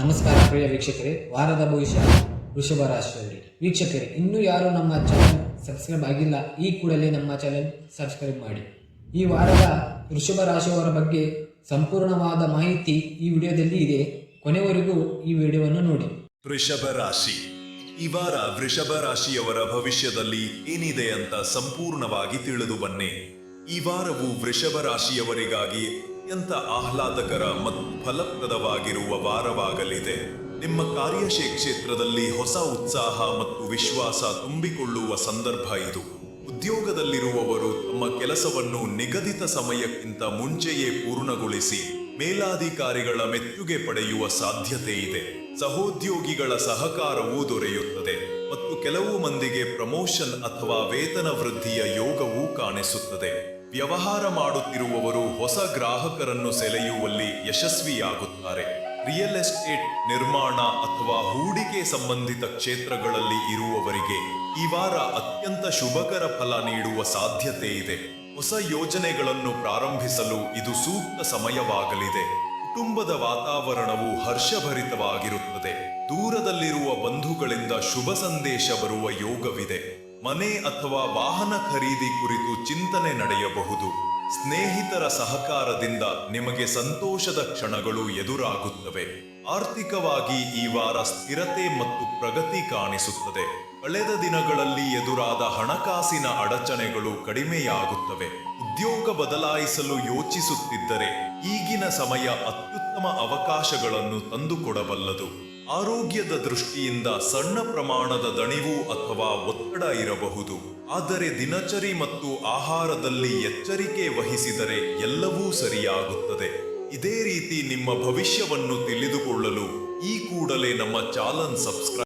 ನಮಸ್ಕಾರ ಪ್ರಿಯ ವೀಕ್ಷಕರೇ, ವಾರದ ಭವಿಷ್ಯ ವೃಷಭ ರಾಶಿಯಲ್ಲಿ ವೀಕ್ಷಕರೇ, ಇನ್ನೂ ಯಾರು ನಮ್ಮ ಚಾನೆಲ್ ಸಬ್ಸ್ಕ್ರೈಬ್ ಆಗಿಲ್ಲ, ಈ ಕೂಡಲೇ ನಮ್ಮ ಚಾನೆಲ್ ಸಬ್ಸ್ಕ್ರೈಬ್ ಮಾಡಿ. ಈ ವಾರದ ವೃಷಭ ರಾಶಿಯವರ ಬಗ್ಗೆ ಸಂಪೂರ್ಣವಾದ ಮಾಹಿತಿ ಈ ವಿಡಿಯೋದಲ್ಲಿ ಇದೆ. ಕೊನೆವರೆಗೂ ಈ ವಿಡಿಯೋವನ್ನು ನೋಡಿ. ವೃಷಭ ರಾಶಿ. ಈ ವಾರ ವೃಷಭ ರಾಶಿಯವರ ಭವಿಷ್ಯದಲ್ಲಿ ಏನಿದೆ ಅಂತ ಸಂಪೂರ್ಣವಾಗಿ ತಿಳಿದು ಬನ್ನಿ. ಈ ವಾರವು ವೃಷಭ ರಾಶಿಯವರಿಗಾಗಿ ಅತ್ಯಂತ ಆಹ್ಲಾದಕರ ಮತ್ತು ಫಲಪ್ರದವಾಗಿರುವ ವಾರವಾಗಲಿದೆ. ನಿಮ್ಮ ಕಾರ್ಯಶೇ ಕ್ಷೇತ್ರದಲ್ಲಿ ಹೊಸ ಉತ್ಸಾಹ ಮತ್ತು ವಿಶ್ವಾಸ ತುಂಬಿಕೊಳ್ಳುವ ಸಂದರ್ಭ ಇದು. ಉದ್ಯೋಗದಲ್ಲಿರುವವರು ತಮ್ಮ ಕೆಲಸವನ್ನು ನಿಗದಿತ ಸಮಯಕ್ಕಿಂತ ಮುಂಚೆಯೇ ಪೂರ್ಣಗೊಳಿಸಿ ಮೇಲಾಧಿಕಾರಿಗಳ ಮೆಚ್ಚುಗೆ ಪಡೆಯುವ ಸಾಧ್ಯತೆ ಇದೆ. ಸಹೋದ್ಯೋಗಿಗಳ ಸಹಕಾರವೂ ದೊರೆಯುತ್ತದೆ ಮತ್ತು ಕೆಲವು ಮಂದಿಗೆ ಪ್ರಮೋಷನ್ ಅಥವಾ ವೇತನ ವೃದ್ಧಿಯ ಯೋಗವೂ ಕಾಣಿಸುತ್ತದೆ. ವ್ಯವಹಾರ ಮಾಡುತ್ತಿರುವವರು ಹೊಸ ಗ್ರಾಹಕರನ್ನು ಸೆಳೆಯುವಲ್ಲಿ ಯಶಸ್ವಿಯಾಗುತ್ತಾರೆ. ರಿಯಲ್ ಎಸ್ಟೇಟ್ ನಿರ್ಮಾಣ ಅಥವಾ ಹೂಡಿಕೆ ಸಂಬಂಧಿತ ಕ್ಷೇತ್ರಗಳಲ್ಲಿ ಇರುವವರಿಗೆ ಈ ವಾರ ಅತ್ಯಂತ ಶುಭಕರ ಫಲ ನೀಡುವ ಸಾಧ್ಯತೆ ಇದೆ. ಹೊಸ ಯೋಜನೆಗಳನ್ನು ಪ್ರಾರಂಭಿಸಲು ಇದು ಸೂಕ್ತ ಸಮಯವಾಗಲಿದೆ. ಕುಟುಂಬದ ವಾತಾವರಣವು ಹರ್ಷಭರಿತವಾಗಿರುತ್ತದೆ. ದೂರದಲ್ಲಿರುವ ಬಂಧುಗಳಿಂದ ಶುಭ ಸಂದೇಶ ಬರುವ ಯೋಗವಿದೆ. ಮನೆ ಅಥವಾ ವಾಹನ ಖರೀದಿ ಕುರಿತು ಚಿಂತನೆ ನಡೆಯಬಹುದು. ಸ್ನೇಹಿತರ ಸಹಕಾರದಿಂದ ನಿಮಗೆ ಸಂತೋಷದ ಕ್ಷಣಗಳು ಎದುರಾಗುತ್ತವೆ. ಆರ್ಥಿಕವಾಗಿ ಈ ವಾರ ಸ್ಥಿರತೆ ಮತ್ತು ಪ್ರಗತಿ ಕಾಣಿಸುತ್ತದೆ. ಕಳೆದ ದಿನಗಳಲ್ಲಿ ಎದುರಾದ ಹಣಕಾಸಿನ ಅಡಚಣೆಗಳು ಕಡಿಮೆಯಾಗುತ್ತವೆ. ಉದ್ಯೋಗ ಬದಲಾಯಿಸಲು ಯೋಚಿಸುತ್ತಿದ್ದರೆ ಈಗಿನ ಸಮಯ ಅತ್ಯುತ್ತಮ ಅವಕಾಶಗಳನ್ನು ತಂದುಕೊಡಬಲ್ಲದು. ಆರೋಗ್ಯದ ದೃಷ್ಟಿಯಿಂದ ಸಣ್ಣ ಪ್ರಮಾಣದ ದಣಿವು ಅಥವಾ ಒತ್ತಡ ಇರಬಹುದು. ಆದರೆ ದಿನಚರಿ ಮತ್ತು ಆಹಾರದಲ್ಲಿ ಎಚ್ಚರಿಕೆ ವಹಿಸಿದರೆ ಎಲ್ಲವೂ ಸರಿಯಾಗುತ್ತದೆ. ಇದೇ ರೀತಿ ನಿಮ್ಮ ಭವಿಷ್ಯವನ್ನು ತಿಳಿದುಕೊಳ್ಳಲು ಈ ಕೂಡಲೇ ನಮ್ಮ ಚಾಲನ್ ಸಬ್ಸ್ಕ್ರೈಬ್